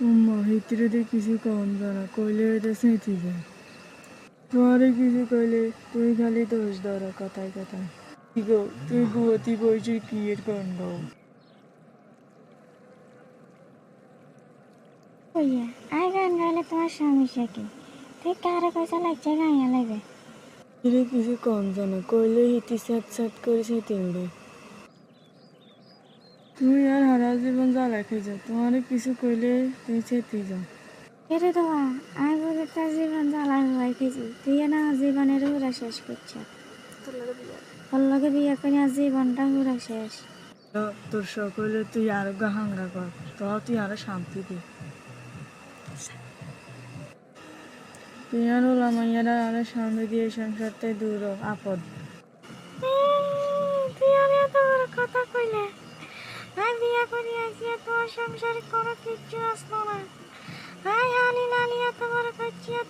ভিতরে দিয়ে কিছু কম জানা কইলে এটা সেঁতি যায় তোমারে কিছু কইলে তুই খালি দোষ ধরো কথায় কথায় কি গো তুই গুয়তি বইছিস কি এর কইয়া আই গান গাইলে তোমার সমস্যা কি তুই কারে পয়সা লাগছে গাইয়া এটা কিছু কম জানা কইলে হিতি স্যাট স্যাট করে সেঁতে উড়ে তুমি আর হারা জীবন জ্বালা খেয়ে যাও তোমারে কিছু কইলে তুমি সেঁতে যাও। কেটে দেওয়া আমি বলি তার জীবন হওয়াই খেয়েছি তুই না জীবনের হুরা শেষ করছ। তোর লগে বিয়ে করে আর জীবনটা হুরা শেষ। তো তোর শখ হইলে তুই আরও গাহাঙ্গা কর তো তুই আরও শান্তি দে। তুই আর ওলা মাইয়ারা আরও শান্তি দিয়ে সংসারটাই দূর আপদ। তুই আমি এত কথা কইলে? আমি বিয়া করে আসি তোমার সংসারে কোনো কিচ্ছু আসলো না। আয় নালি এত বড় করছি আর